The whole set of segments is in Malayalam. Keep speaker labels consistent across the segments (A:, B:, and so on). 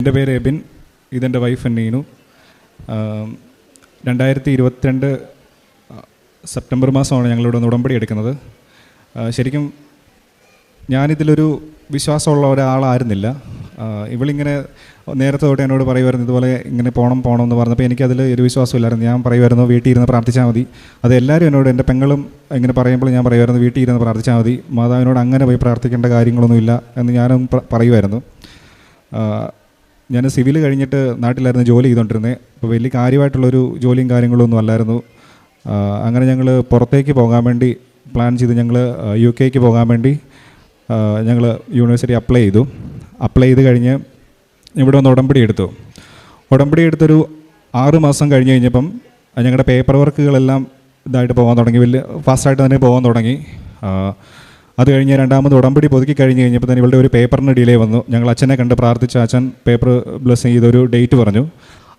A: എന്റെ പേര് എബിൻ ഇതെന്റെ വൈഫ് നീനു. രണ്ടായിരത്തി ഇരുപത്തിരണ്ട് സെപ്റ്റംബർ മാസമാണ് ഞങ്ങളിവിടെ നിന്ന് ഉടമ്പടി എടുക്കുന്നത്. ശരിക്കും ഞാനിതിലൊരു വിശ്വാസമുള്ള ഒരാളായിരുന്നില്ല. ഇവളിങ്ങനെ നേരത്തെ തൊട്ട് എന്നോട് പറയുമായിരുന്നു ഇതുപോലെ ഇങ്ങനെ പോകണം പോകണം എന്ന് പറഞ്ഞപ്പോൾ എനിക്കതിൽ ഒരു വിശ്വാസമില്ലായിരുന്നു. ഞാൻ പറയുമായിരുന്നു വീട്ടിൽ ഇരുന്ന് പ്രാർത്ഥിച്ചാൽ മതി. അത് എല്ലാവരും എന്നോട് എന്റെ പെങ്ങളും ഇങ്ങനെ പറയുമ്പോൾ ഞാൻ പറയുമായിരുന്നു വീട്ടിൽ ഇരുന്ന് പ്രാർത്ഥിച്ചാൽ മതി. മാതാവിനോട് അങ്ങനെ പോയി പ്രാർത്ഥിക്കേണ്ട കാര്യങ്ങളൊന്നുമില്ല എന്ന് ഞാനും പറയുമായിരുന്നു. ഞാൻ സിവിൽ കഴിഞ്ഞിട്ട് നാട്ടിലായിരുന്നു ജോലി ചെയ്തുകൊണ്ടിരുന്നത് അപ്പോൾ വലിയ കാര്യമായിട്ടുള്ളൊരു ജോലിയും കാര്യങ്ങളൊന്നും അല്ലായിരുന്നു. അങ്ങനെ ഞങ്ങൾ പുറത്തേക്ക് പോകാൻ വേണ്ടി പ്ലാൻ ചെയ്ത്. ഞങ്ങൾ യു കെക്ക് പോകാൻ വേണ്ടി ഞങ്ങൾ യൂണിവേഴ്സിറ്റി അപ്ലൈ ചെയ്തു. അപ്ലൈ ചെയ്ത് കഴിഞ്ഞ് ഇവിടെ വന്ന് ഉടമ്പടി എടുത്തു. ഉടമ്പടി എടുത്തൊരു ആറ് മാസം കഴിഞ്ഞ് കഴിഞ്ഞപ്പം ഞങ്ങളുടെ പേപ്പർ വർക്കുകളെല്ലാം ഇതായിട്ട് പോകാൻ തുടങ്ങി. വലിയ ഫാസ്റ്റായിട്ട് തന്നെ പോകാൻ തുടങ്ങി. അത് കഴിഞ്ഞ് രണ്ടാമത് ഉടമ്പടി പുതുക്കി കഴിഞ്ഞ് കഴിഞ്ഞപ്പോൾ തന്നെ ഇവളുടെ ഒരു പേപ്പറിന് ഡിലേ വന്നു. ഞങ്ങൾ അച്ഛനെ കണ്ട് പ്രാർത്ഥിച്ച അച്ഛൻ പേപ്പർ ബ്ലസ് ചെയ്തൊരു ഡേറ്റ് പറഞ്ഞു.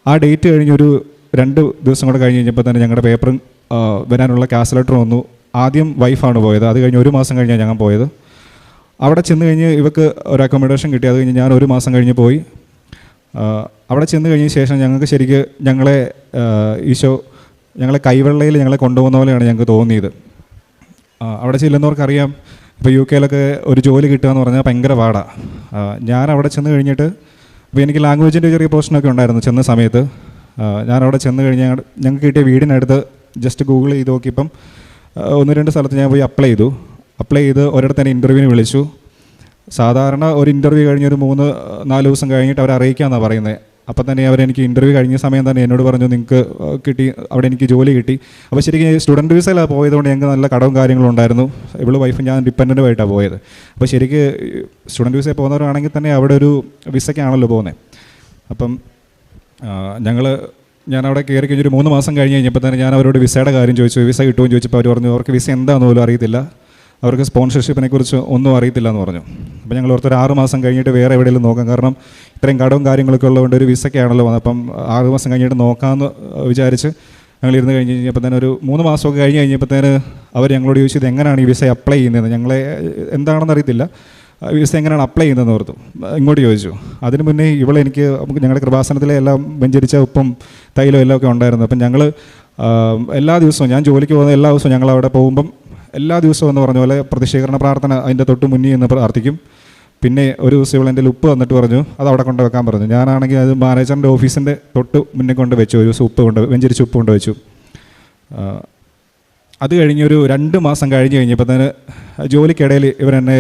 A: ആ ഡേറ്റ് കഴിഞ്ഞൊരു രണ്ട് ദിവസം കൂടെ കഴിഞ്ഞ് കഴിഞ്ഞപ്പോൾ തന്നെ ഞങ്ങളുടെ പേപ്പറും വരാനുള്ള ക്യാസ് ലെറ്റർ വന്നു. ആദ്യം വൈഫാണ് പോയത്. അത് കഴിഞ്ഞ് ഒരു മാസം കഴിഞ്ഞാണ് ഞങ്ങൾ പോയത്. അവിടെ ചെന്ന് കഴിഞ്ഞ് ഇവക്ക് ഒരു അക്കോമഡേഷൻ കിട്ടി. അത് കഴിഞ്ഞ് ഞാൻ ഒരു മാസം കഴിഞ്ഞ് പോയി. അവിടെ ചെന്ന് കഴിഞ്ഞ ശേഷം ഞങ്ങൾക്ക് ശരിക്ക് ഞങ്ങളെ ഈശോ ഞങ്ങളെ കൈവെള്ളയിൽ ഞങ്ങളെ കൊണ്ടുപോകുന്ന പോലെയാണ് ഞങ്ങൾക്ക് തോന്നിയത്. അവിടെ ചെല്ലുന്നവർക്കറിയാം ഇപ്പോൾ യു കെയിലൊക്കെ ഒരു ജോലി കിട്ടുക എന്ന് പറഞ്ഞാൽ ഭയങ്കര പാടാണ് ഞാൻ അവിടെ ചെന്ന് കഴിഞ്ഞിട്ട് അപ്പോൾ എനിക്ക് ലാംഗ്വേജിന്റെ ചെറിയ പോർഷനൊക്കെ ഉണ്ടായിരുന്നു ചെന്ന സമയത്ത്. ഞാൻ അവിടെ ചെന്ന് കഴിഞ്ഞ് ഞങ്ങ- ഞങ്ങൾക്ക് കിട്ടിയ വീടിനടുത്ത് ജസ്റ്റ് ഗൂഗിൾ ചെയ്ത് നോക്കിയപ്പം ഒന്ന് രണ്ട് സ്ഥലത്ത് ഞാൻ പോയി അപ്ലൈ ചെയ്തു. അപ്ലൈ ചെയ്ത് ഒരിടത്ത് തന്നെ ഇന്റർവ്യൂവിന് വിളിച്ചു. സാധാരണ ഒരു ഇന്റർവ്യൂ കഴിഞ്ഞ് ഒരു മൂന്ന് നാല് ദിവസം കഴിഞ്ഞിട്ട് അവർ അറിയിക്കാമെന്നാണ് പറയുന്നത് അപ്പം തന്നെ അവരെനിക്ക് ഇന്റർവ്യൂ കഴിഞ്ഞ സമയം തന്നെ എന്നോട് പറഞ്ഞു നിങ്ങൾക്ക് കിട്ടി അവിടെ എനിക്ക് ജോലി കിട്ടി. അപ്പോൾ ശരിക്കും സ്റ്റുഡന്റ് വിസയിലാണ് പോയതുകൊണ്ട് ഞങ്ങൾക്ക് നല്ല കടവും കാര്യങ്ങളും ഉണ്ടായിരുന്നു. ഇവൾ വൈഫ് ഞാൻ ഡിപ്പെൻഡന്റായിട്ടാണ് പോയത്. അപ്പോൾ ശരിക്ക് സ്റ്റുഡന്റ് വിസയിൽ പോകുന്നവരാണെങ്കിൽ തന്നെ അവിടെ ഒരു വിസയ്ക്കാണല്ലോ പോകുന്നത് അപ്പം ഞങ്ങൾ ഞാൻ അവിടെ കയറി കഴിഞ്ഞൊരു മൂന്ന് മാസം കഴിഞ്ഞ് കഴിഞ്ഞപ്പോൾ തന്നെ ഞാൻ അവരോട് വിസയുടെ കാര്യം ചോദിച്ചു. വിസ കിട്ടുമെന്ന് ചോദിച്ചപ്പോൾ അവർ പറഞ്ഞു അവർക്ക് വിസ എന്താണെന്ന് പോലും അറിയത്തില്ല. അവർക്ക് സ്പോൺസർഷിപ്പിനെ കുറിച്ച് ഒന്നും അറിയത്തില്ല എന്ന് പറഞ്ഞു. അപ്പോൾ ഞങ്ങൾ ഓർത്തൊരു ആറ് മാസം കഴിഞ്ഞിട്ട് വേറെ എവിടെയെങ്കിലും നോക്കാം. കാരണം ഇത്രയും കടവും കാര്യങ്ങളൊക്കെ ഉള്ളതുകൊണ്ട് ഒരു വിസയ്ക്കാണല്ലോ വന്നത്. അപ്പം ആറ് മാസം കഴിഞ്ഞിട്ട് നോക്കാമെന്ന് വിചാരിച്ച് ഞങ്ങൾ ഇരുന്ന് കഴിഞ്ഞ് കഴിഞ്ഞപ്പോൾ തന്നെ ഒരു മൂന്ന് മാസമൊക്കെ കഴിഞ്ഞ് കഴിഞ്ഞപ്പോഴത്തേന് അവർ ഞങ്ങളോട് ചോദിച്ചത് എങ്ങനെയാണ് ഈ വിസ അപ്ലൈ ചെയ്യുന്നത് ഞങ്ങളെ എന്താണെന്ന് അറിയത്തില്ല. വിസ എങ്ങനെയാണ് അപ്ലൈ ചെയ്യുന്നതെന്ന് ഓർത്തു. ഇങ്ങോട്ട് ചോദിച്ചു. അതിന് മുന്നേ ഇവളെ എനിക്ക് ഞങ്ങളുടെ കൃപാസനത്തിലെ എല്ലാം വെഞ്ചരിച്ച ഉപ്പും തൈലും എല്ലാം ഒക്കെ ഉണ്ടായിരുന്നു. അപ്പം ഞങ്ങൾ എല്ലാ ദിവസവും ഞാൻ ജോലിക്ക് പോകുന്ന എല്ലാ ദിവസവും ഞങ്ങൾ അവിടെ പോകുമ്പം എല്ലാ ദിവസവും എന്ന് പറഞ്ഞ പോലെ പ്രതിഷേധരണ പ്രാർത്ഥന അതിന്റെ തൊട്ട് മുന്നിൽ നിന്ന് പ്രാർത്ഥിക്കും. പിന്നെ ഒരു ദിവസം ഇവൾ എന്റെ ഉപ്പ് വന്നിട്ട് പറഞ്ഞു അത് അവിടെ കൊണ്ട് വെക്കാൻ പറഞ്ഞു. ഞാനാണെങ്കിൽ അത് മാനേജറിന്റെ ഓഫീസിന്റെ തൊട്ട് മുന്നിൽ കൊണ്ട് വെച്ചു. ഒരു ദിവസം ഉപ്പ് കൊണ്ട് വെഞ്ചരിച്ച് ഉപ്പ് കൊണ്ട് വെച്ചു. അത് കഴിഞ്ഞ് ഒരു രണ്ട് മാസം കഴിഞ്ഞ് കഴിഞ്ഞപ്പോൾ തന്നെ ജോലിക്കിടയിൽ ഇവരെന്നെ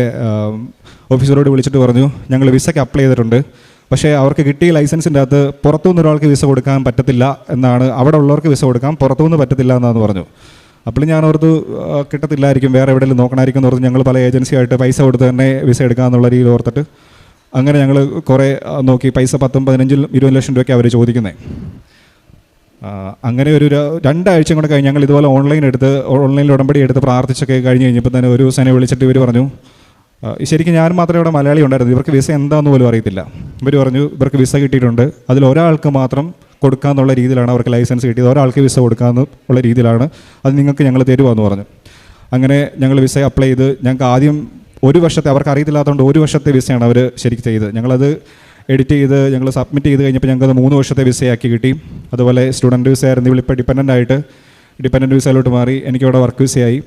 A: ഓഫീസറോട് വിളിച്ചിട്ട് പറഞ്ഞു ഞങ്ങൾ വിസയ്ക്ക് അപ്ലൈ ചെയ്തിട്ടുണ്ട്. പക്ഷേ അവർക്ക് കിട്ടിയ ലൈസൻസിന്റെ അകത്ത് പുറത്തുനിന്ന് ഒരാൾക്ക് വിസ കൊടുക്കാൻ പറ്റത്തില്ല എന്നാണ്. അവിടെ ഉള്ളവർക്ക് വിസ കൊടുക്കാൻ പുറത്തുനിന്ന് പറ്റത്തില്ല എന്നാന്ന് പറഞ്ഞു. അപ്പോൾ ഞാൻ ഓർത്ത് കിട്ടത്തില്ലായിരിക്കും വേറെ എവിടെയെങ്കിലും നോക്കണമായിരിക്കും എന്ന് ഓർത്ത് ഞങ്ങൾ പല ഏജൻസിയായിട്ട് പൈസ കൊടുത്ത് തന്നെ വിസ എടുക്കാമെന്നുള്ള രീതിയിൽ ഓർത്തിട്ട് അങ്ങനെ ഞങ്ങൾ കുറേ നോക്കി പൈസ പത്തും പതിനഞ്ചിലും ഇരുപത് ലക്ഷം രൂപയ്ക്ക് അവർ ചോദിക്കുന്നത് അങ്ങനെ ഒരു രണ്ടാഴ്ച കൂടെ കഴിഞ്ഞ് ഞങ്ങൾ ഇതുപോലെ ഓൺലൈൻ എടുത്ത് ഓൺലൈനിൽ ഉടമ്പടി എടുത്ത് പ്രാർത്ഥിച്ചൊക്കെ കഴിഞ്ഞ് കഴിഞ്ഞപ്പോൾ തന്നെ ഒരു ദിവസം വിളിച്ചിട്ട് ഇവർ പറഞ്ഞു ശരിക്കും ഞാൻ മാത്രമേ ഇവിടെ മലയാളി ഉണ്ടായിരുന്നു ഇവർക്ക് വിസ എന്താണെന്ന് പോലും അറിയത്തില്ല. ഇവർ പറഞ്ഞു ഇവർക്ക് വിസ കിട്ടിയിട്ടുണ്ട്. അതിൽ ഒരാൾക്ക് മാത്രം കൊടുക്കാമെന്നുള്ള രീതിയിലാണ് അവർക്ക് ലൈസൻസ് കിട്ടിയത്. ഒരാൾക്ക് വിസ കൊടുക്കാമെന്ന് ഉള്ള രീതിയിലാണ് അത് നിങ്ങൾക്ക് ഞങ്ങൾ തരുവാന്ന് പറഞ്ഞു. അങ്ങനെ ഞങ്ങൾ വിസ അപ്ലൈ ചെയ്ത് ഞങ്ങൾക്ക് ആദ്യം ഒരു വർഷത്തെ അവർക്ക് അറിയത്തില്ലാത്തതുകൊണ്ട് ഒരു വർഷത്തെ വിസയാണ് അവർ ശരിക്കും ചെയ്തത്. ഞങ്ങളത് എഡിറ്റ് ചെയ്ത് ഞങ്ങൾ സബ്മിറ്റ് ചെയ്ത് കഴിഞ്ഞപ്പോൾ ഞങ്ങൾക്ക് മൂന്ന് വർഷത്തെ വിസയാക്കി കിട്ടി. അതുപോലെ സ്റ്റുഡന്റ് വിസ ആയിരുന്നു. ഇപ്പോൾ ഡിപ്പെൻഡന്റ് ആയിട്ട് ഡിപ്പെൻഡന്റ് വിസയിലോട്ട് മാറി. എനിക്കിവിടെ വർക്ക് വിസയായി.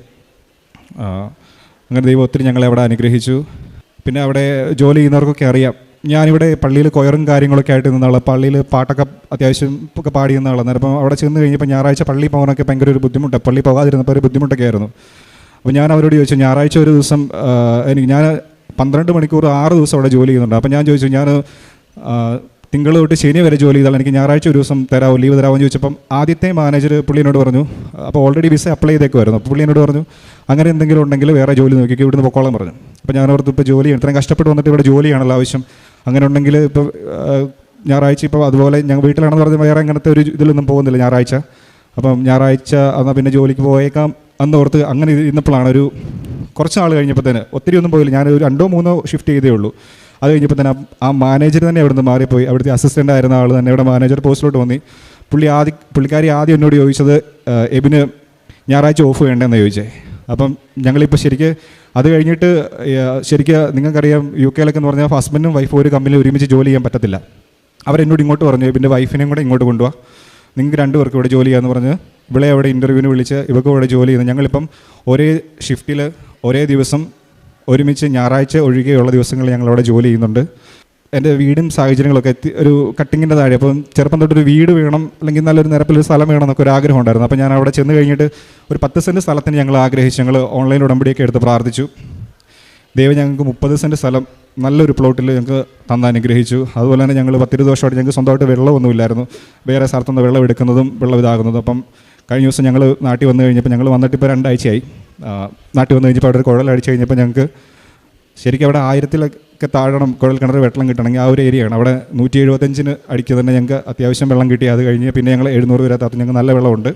A: അങ്ങനെ ദൈവം ഒത്തിരി ഞങ്ങളെ അവിടെ അനുഗ്രഹിച്ചു. പിന്നെ അവിടെ ജോലി ചെയ്യുന്നവർക്കൊക്കെ അറിയാം. ഞാനിവിടെ പള്ളിയിൽ കൊയറും കാര്യങ്ങളൊക്കെ ആയിട്ട് നിന്നാളെ. പള്ളിയിൽ പാട്ടൊക്കെ അത്യാവശ്യം ഒക്കെ പാടി നിന്നാളെ അപ്പം അവിടെ ചെന്ന് കഴിഞ്ഞപ്പോൾ ഞായറാഴ്ച പള്ളി പോകാനൊക്കെ ഭയങ്കര ഒരു ബുദ്ധിമുട്ട്. പള്ളി പോകാതിരുന്നപ്പോൾ ഒരു ബുദ്ധിമുട്ടൊക്കെ ആയിരുന്നു. അപ്പോൾ ഞാൻ അവരോട് ചോദിച്ചു ഞായറാഴ്ച ഒരു ദിവസം എനിക്ക് ഞാൻ പന്ത്രണ്ട് മണിക്കൂർ ആറ് ദിവസം അവിടെ ജോലി ചെയ്യുന്നുണ്ട്. അപ്പം ഞാൻ ചോദിച്ചു ഞാൻ തിങ്കൾ തൊട്ട് ശനി വരെ ജോലി ചെയ്താൽ എനിക്ക് ഞായറാഴ്ച ഒരു ദിവസം തരാമോ ലീവ് തരാമോ എന്ന് ചോദിച്ചപ്പം ആദ്യത്തെ മാനേജർ പുള്ളിയോട് പറഞ്ഞു അപ്പോൾ ഓൾറെഡി വിസ അപ്ലൈ ചെയ്തേക്കുമായിരുന്നു അപ്പോൾ പുള്ളിയോട് പറഞ്ഞു അങ്ങനെ എന്തെങ്കിലും ഉണ്ടെങ്കിൽ വേറെ ജോലി നോക്കി ഇവിടുന്ന് പൊക്കോളം പറഞ്ഞു. അപ്പോൾ ഞാൻ ഓർത്ത് ഇപ്പോൾ ജോലി ഇത്രയും കഷ്ടപ്പെട്ട് വന്നിട്ട് ഇവിടെ ജോലിയാണല്ലോ ആവശ്യം. അങ്ങനെ ഉണ്ടെങ്കിൽ ഇപ്പോൾ ഞായറാഴ്ച ഇപ്പോൾ അതുപോലെ ഞങ്ങൾ വീട്ടിലാണെന്ന് പറഞ്ഞാൽ വേറെ അങ്ങനത്തെ ഒരു ഇതിലൊന്നും പോകുന്നില്ല ഞായറാഴ്ച. അപ്പം ഞായറാഴ്ച എന്നാൽ പിന്നെ ജോലിക്ക് പോയേക്കാം അന്ന് ഓർത്ത് അങ്ങനെ ഇരുന്നപ്പോഴാണ് ഒരു കുറച്ച് നാൾ കഴിഞ്ഞപ്പോൾ തന്നെ ഒത്തിരി ഒന്നും പോയില്ല. ഞാൻ ഒരു രണ്ടോ മൂന്നോ ഷിഫ്റ്റ് ചെയ്തേ ഉള്ളൂ. അത് കഴിഞ്ഞപ്പോൾ തന്നെ ആ- മാനേജർ തന്നെ അവിടെ നിന്ന് മാറിപ്പോയി. അവിടുത്തെ അസിസ്റ്റന്റ് ആയിരുന്ന ആൾ തന്നെ ഇവിടെ മാനേജർ പോസ്റ്റിലോട്ട് വന്നി പുള്ളി ആദ്യം പുള്ളിക്കാരി ആദ്യം എന്നോട് ചോദിച്ചത് എബിന് ഞായറാഴ്ച ഓഫ് വേണ്ടെന്ന് ചോദിച്ചേ. അപ്പം ഞങ്ങളിപ്പോൾ ശരിക്ക് അത് കഴിഞ്ഞിട്ട് ശരിക്ക് നിങ്ങൾക്കറിയാം യു കെയിലൊക്കെ എന്ന് പറഞ്ഞാൽ ഹസ്ബൻഡും വൈഫും ഒരു കമ്പനിയിൽ ഒരുമിച്ച് ജോലി ചെയ്യാൻ പറ്റത്തില്ല. അവരെന്നോട് ഇങ്ങോട്ട് പറഞ്ഞു എബിന്റെ വൈഫിനെയും കൂടെ ഇങ്ങോട്ട് കൊണ്ടുപോവാ നിങ്ങൾക്ക് രണ്ടുപേർക്ക് ഇവിടെ ജോലി ചെയ്യാമെന്ന് പറഞ്ഞ് ഇവിടെ അവിടെ ഇന്റർവ്യൂവിന് വിളിച്ച് ഇവർക്ക് ഇവിടെ ജോലി ചെയ്യുന്നു. ഞങ്ങളിപ്പം ഒരേ ഷിഫ്റ്റിൽ ഒരേ ദിവസം ഒരുമിച്ച് ഞായറാഴ്ച ഒഴികെയുള്ള ദിവസങ്ങളിൽ ഞങ്ങളവിടെ ജോലി ചെയ്യുന്നുണ്ട്. എന്റെ വീടും സാഹചര്യങ്ങളൊക്കെ എത്തി ഒരു കട്ടിങ്ങിന്റെ താഴെ. അപ്പം ചെറുപ്പം തൊട്ടൊരു വീട് വേണം അല്ലെങ്കിൽ നല്ലൊരു നിരപ്പിലൊരു സ്ഥലം വേണം എന്നൊക്കെ ഒരു ആഗ്രഹം ഉണ്ടായിരുന്നു. അപ്പോൾ ഞാൻ അവിടെ ചെന്ന് കഴിഞ്ഞിട്ട് ഒരു പത്ത് സെന്റ് സ്ഥലത്തിന് ഞങ്ങൾ ആഗ്രഹിച്ച്. ഞങ്ങൾ ഓൺലൈൻ ഉടമ്പടിയൊക്കെ എടുത്ത് പ്രാർത്ഥിച്ചു. ദൈവം ഞങ്ങൾക്ക് മുപ്പത് സെന്റ് സ്ഥലം നല്ലൊരു പ്ലോട്ടിൽ ഞങ്ങൾക്ക് തന്ന അനുഗ്രഹിച്ചു. അതുപോലെ തന്നെ ഞങ്ങൾ പത്തിരുപത് വർഷമായിട്ട് ഞങ്ങൾക്ക് സ്വന്തമായിട്ട് വെള്ളമൊന്നുമില്ലായിരുന്നു വേറെ സ്ഥലത്തുനിന്ന് വെള്ളം എടുക്കുന്നതും വെള്ളം ഇതാകുന്നതും അപ്പം കഴിഞ്ഞ ദിവസം ഞങ്ങൾ നാട്ടിൽ വന്നു കഴിഞ്ഞപ്പോൾ ഞങ്ങൾ വന്നിട്ട് ഇപ്പോൾ രണ്ടാഴ്ചയായി. നാട്ടിൽ വന്നു കഴിഞ്ഞപ്പോൾ അവിടെ ഒരു കുഴൽ അടിച്ചു കഴിഞ്ഞപ്പോൾ ഞങ്ങൾക്ക് ശരിക്കും അവിടെ ആയിരത്തിലൊക്കെ താഴണം കുഴൽ കിണർ വെള്ളം കിട്ടണമെങ്കിൽ ആ ഒരു ഏരിയയാണ്. അവിടെ നൂറ്റി എഴുപത്തഞ്ചിന് അടിക്കുക തന്നെ ഞങ്ങൾക്ക് അത്യാവശ്യം വെള്ളം കിട്ടി. അത് കഴിഞ്ഞ് പിന്നെ ഞങ്ങൾ എഴുന്നൂറ് വരെ താത്തു ഞങ്ങൾക്ക് നല്ല വെള്ളമുണ്ട്.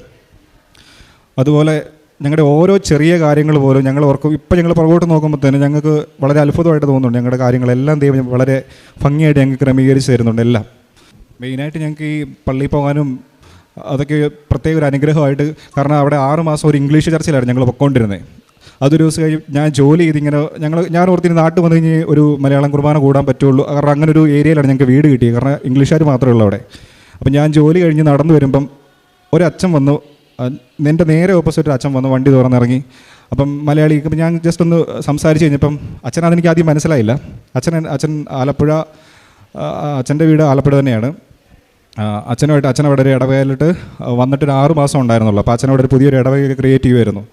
A: അതുപോലെ ഞങ്ങളുടെ ഓരോ ചെറിയ കാര്യങ്ങൾ പോലും ഞങ്ങൾ ഓർക്കും. ഇപ്പം ഞങ്ങൾ പുറകോട്ട് നോക്കുമ്പോൾ തന്നെ ഞങ്ങൾക്ക് വളരെ അത്ഭുതമായിട്ട് തോന്നുന്നുണ്ട് ഞങ്ങളുടെ കാര്യങ്ങളെല്ലാം ദൈവം വളരെ ഭംഗിയായിട്ട് ഞങ്ങൾക്ക് ക്രമീകരിച്ച് തരുന്നുണ്ട് എല്ലാം. മെയിനായിട്ട് ഞങ്ങൾക്ക് ഈ പള്ളിയിൽ പോകാനും അതൊക്കെ പ്രത്യേക ഒരു അനുഗ്രഹമായിട്ട് കാരണം അവിടെ ആറ് മാസം ഒരു ഇംഗ്ലീഷ് ചർച്ചയിലായിരുന്നു ഞങ്ങൾ പൊക്കോണ്ടിരുന്നത് അതൊരു ദിവസം കഴിഞ്ഞ് ഞാൻ ജോലി ചെയ്ത് ഇങ്ങനെ ഞങ്ങൾ ഞാൻ ഓർത്തിന് നാട്ടിൽ വന്നു കഴിഞ്ഞ് ഒരു മലയാളം കുർബാന കൂടാൻ പറ്റുള്ളൂ. കാരണം അങ്ങനെ ഒരു ഏരിയയിലാണ് ഞങ്ങൾക്ക് വീട് കിട്ടിയത്. കാരണം ഇംഗ്ലീഷുകാർ മാത്രമേ ഉള്ളൂ അവിടെ. അപ്പം ഞാൻ ജോലി കഴിഞ്ഞ് നടന്നു വരുമ്പം ഒരച്ഛൻ വന്നു. എന്റെ നേരെ ഓപ്പോസിറ്റ് അച്ഛൻ വന്നു വണ്ടി തുറന്നിറങ്ങി അപ്പം മലയാളി ഇപ്പം ഞാൻ ജസ്റ്റ് ഒന്ന് സംസാരിച്ച് കഴിഞ്ഞപ്പം അച്ഛൻ അതെനിക്ക് ആദ്യം മനസ്സിലായില്ല. അച്ഛൻ അച്ഛൻ ആലപ്പുഴ അച്ഛന്റെ വീട് ആലപ്പുഴ തന്നെയാണ്. അച്ഛനുമായിട്ട് അവിടെ ഒരു ഇടവേലിട്ട് വന്നിട്ട് ഒരു ആറ് മാസം ഉണ്ടായിരുന്നുള്ളൂ. അപ്പോൾ അച്ഛനവിടെ ഒരു പുതിയൊരു ഇടവകയൊക്കെ ക്രിയേറ്റ് ചെയ്യുമായിരുന്നു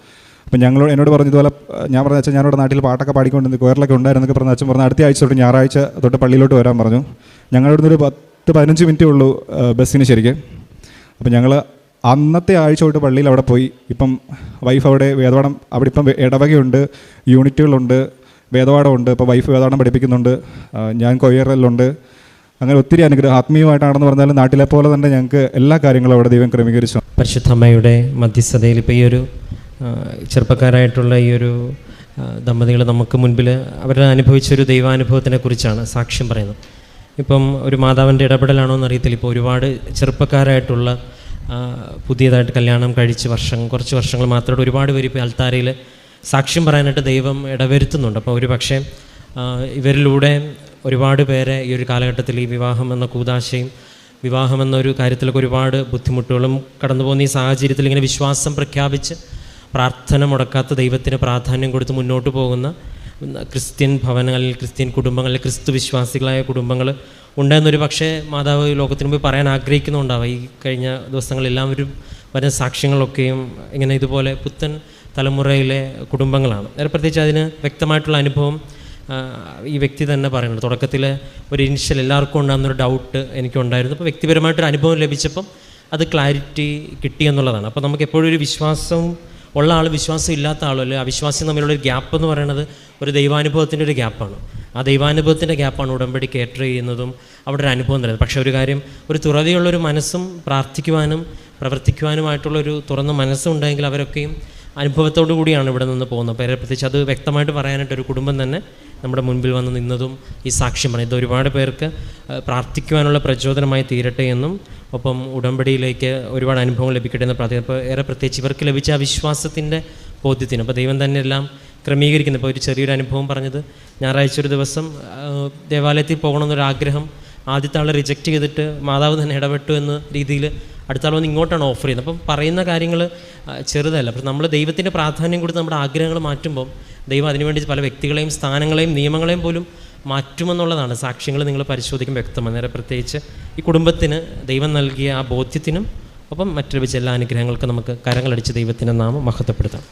A: അപ്പോൾ ഞങ്ങൾ എന്നോട് പറഞ്ഞതുപോലെ ഞാൻ പറഞ്ഞ അച്ഛൻ ഞാനിവിടെ നാട്ടിൽ പാട്ടൊക്കെ പാടിക്കൊണ്ട് കോയറിലൊക്കെ ഉണ്ടായിരുന്നൊക്കെ പറഞ്ഞ അച്ഛൻ പറഞ്ഞ അടുത്ത ആഴ്ച തൊട്ട് ഞായറാഴ്ച തൊട്ട് പള്ളിയിലോട്ട് വരാൻ പറഞ്ഞു. ഞങ്ങളുടെ ഒരു പത്ത് പതിനഞ്ച് മിനിറ്റേ ഉള്ളൂ ബസ്സിന് ശരിക്കും. അപ്പം ഞങ്ങൾ അന്നത്തെ ആഴ്ച തൊട്ട് പള്ളിയിൽ അവിടെ പോയി. ഇപ്പം വൈഫ് അവിടെ വേദപാഠം അവിടെ ഇപ്പം ഇടവകയുണ്ട് യൂണിറ്റുകളുണ്ട് വേദപാഠമുണ്ട് ഇപ്പോൾ വൈഫ് വേദപാഠം പഠിപ്പിക്കുന്നുണ്ട് ഞാൻ കൊയ്യറലുണ്ട് അങ്ങനെ ഒത്തിരി അനുഗ്രഹം ആത്മീയമായിട്ടാണെന്ന് പറഞ്ഞാൽ നാട്ടിലെ പോലെ തന്നെ ഞങ്ങൾക്ക് എല്ലാ കാര്യങ്ങളും അവിടെ ദൈവം ക്രമീകരിച്ചു.
B: പരിശുദ്ധമ്മയുടെ മധ്യസ്ഥതയിൽ ഇപ്പോൾ ഈ ഒരു ചെറുപ്പക്കാരായിട്ടുള്ള ഈ ഒരു ദമ്പതികൾ നമുക്ക് മുൻപിൽ അവർ അനുഭവിച്ചൊരു ദൈവാനുഭവത്തിനെ കുറിച്ചാണ് സാക്ഷ്യം പറയുന്നത്. ഇപ്പം ഒരു മാതാവിന്റെ ഇടപെടലാണോ എന്നറിയത്തില്ല. ഇപ്പോൾ ഒരുപാട് ചെറുപ്പക്കാരായിട്ടുള്ള പുതിയതായിട്ട് കല്യാണം കഴിച്ച് വർഷം കുറച്ച് വർഷങ്ങൾ മാത്രമായിട്ട് ഒരുപാട് പേര് ഇപ്പോൾ അൽത്താരയിൽ സാക്ഷ്യം പറയാനായിട്ട് ദൈവം ഇടവരുത്തുന്നുണ്ട്. അപ്പോൾ ഒരു പക്ഷേ ഇവരിലൂടെ ഒരുപാട് പേരെ ഈ ഒരു കാലഘട്ടത്തിൽ ഈ വിവാഹം എന്ന കൂതാശയും വിവാഹം എന്നൊരു കാര്യത്തിലൊക്കെ ഒരുപാട് ബുദ്ധിമുട്ടുകളും കടന്നു പോകുന്ന ഈ സാഹചര്യത്തിൽ ഇങ്ങനെ വിശ്വാസം പ്രഖ്യാപിച്ച് പ്രാർത്ഥന മുടക്കാത്ത ദൈവത്തിന് പ്രാധാന്യം കൊടുത്ത് മുന്നോട്ട് പോകുന്ന ക്രിസ്ത്യൻ ഭവനങ്ങളിൽ ക്രിസ്ത്യൻ കുടുംബങ്ങളിൽ ക്രിസ്തു വിശ്വാസികളായ കുടുംബങ്ങൾ ഉണ്ടെന്നൊരു പക്ഷേ മാതാവ് ലോകത്തിന് മുമ്പ് പറയാൻ ആഗ്രഹിക്കുന്നുണ്ടാവുക ഈ കഴിഞ്ഞ ദിവസങ്ങളെല്ലാവരും വരുന്ന സാക്ഷ്യങ്ങളൊക്കെയും ഇങ്ങനെ ഇതുപോലെ പുത്തൻ തലമുറയിലെ കുടുംബങ്ങളാണ്. പ്രത്യേകിച്ച് അതിന് വ്യക്തമായിട്ടുള്ള അനുഭവം ഈ വ്യക്തി തന്നെ പറയുന്നത് തുടക്കത്തിൽ ഒരു ഇനിഷ്യൽ എല്ലാവർക്കും ഉണ്ടാകുന്നൊരു ഡൗട്ട് എനിക്കുണ്ടായിരുന്നു. അപ്പോൾ വ്യക്തിപരമായിട്ടൊരു അനുഭവം ലഭിച്ചപ്പം അത് ക്ലാരിറ്റി കിട്ടി എന്നുള്ളതാണ്. അപ്പോൾ നമുക്ക് എപ്പോഴും ഒരു വിശ്വാസം ഉള്ള ആൾ വിശ്വാസം ഇല്ലാത്ത ആളോ അല്ലെങ്കിൽ അവിശ്വാസം തമ്മിലുള്ള ഒരു ഗ്യാപ്പ് എന്ന് പറയുന്നത് ഒരു ദൈവാനുഭവത്തിന്റെ ഒരു ഗ്യാപ്പാണ് ആ ദൈവാനുഭവത്തിന്റെ ഗ്യാപ്പാണ് ഉടമ്പടി കേറ്റർ ചെയ്യുന്നതും അവിടെ ഒരു അനുഭവം തരുന്നത് പക്ഷേ ഒരു കാര്യം ഒരു തുറവിയുള്ളൊരു മനസ്സും പ്രാർത്ഥിക്കുവാനും പ്രവർത്തിക്കുവാനുമായിട്ടുള്ളൊരു തുറന്ന മനസ്സുണ്ടെങ്കിൽ അവരൊക്കെയും അനുഭവത്തോടു കൂടിയാണ് ഇവിടെ നിന്ന് പോകുന്നത്. അപ്പോൾ പ്രത്യേകിച്ച് അത് വ്യക്തമായിട്ട് പറയാനായിട്ട് ഒരു കുടുംബം തന്നെ നമ്മുടെ മുൻപിൽ വന്ന് നിന്നതും ഈ സാക്ഷ്യമാണ്. ഇത് ഒരുപാട് പേർക്ക് പ്രാർത്ഥിക്കുവാനുള്ള പ്രചോദനമായി തീരട്ടെ എന്നും ഒപ്പം ഉടമ്പടിയിലേക്ക് ഒരുപാട് അനുഭവങ്ങൾ ലഭിക്കട്ടെ എന്ന് പ്രാർത്ഥിക്കുന്നു. അപ്പോൾ ഏറെ പ്രത്യേകിച്ച് ഇവർക്ക് ലഭിച്ച ആ വിശ്വാസത്തിന്റെ ബോധ്യത്തിന്. അപ്പോൾ ദൈവം തന്നെ എല്ലാം ക്രമീകരിക്കുന്നു. ഇപ്പോൾ ഒരു ചെറിയൊരു അനുഭവം പറഞ്ഞത് ഞായറാഴ്ച ഒരു ദിവസം ദേവാലയത്തിൽ പോകണമെന്നൊരാഗ്രഹം ആദ്യത്തെ ആളെ റിജക്റ്റ് ചെയ്തിട്ട് മാതാവ് തന്നെ ഇടപെട്ടു എന്ന രീതിയിൽ അടുത്ത ആൾ വന്ന് ഇങ്ങോട്ടാണ് ഓഫർ ചെയ്യുന്നത്. അപ്പം പറയുന്ന കാര്യങ്ങൾ ചെറുതല്ല. അപ്പം നമ്മൾ ദൈവത്തിന്റെ പ്രാധാന്യം കൊടുത്ത് നമ്മുടെ ആഗ്രഹങ്ങൾ മാറ്റുമ്പം ദൈവം അതിനുവേണ്ടി പല വ്യക്തികളെയും സ്ഥാനങ്ങളെയും നിയമങ്ങളെയും പോലും മാറ്റുമെന്നുള്ളതാണ് സാക്ഷ്യങ്ങൾ നിങ്ങൾ പരിശോധിക്കുമ്പോൾ വ്യക്തമാണ്. നേരെ പ്രത്യേകിച്ച് ഈ കുടുംബത്തിന് ദൈവം നൽകിയ ആ ബോധ്യത്തിനും ഒപ്പം മറ്റു ലഭിച്ച എല്ലാ അനുഗ്രഹങ്ങൾക്കും നമുക്ക് കരങ്ങളടിച്ച് ദൈവത്തിന്റെ നാമം മഹത്വപ്പെടുത്താം.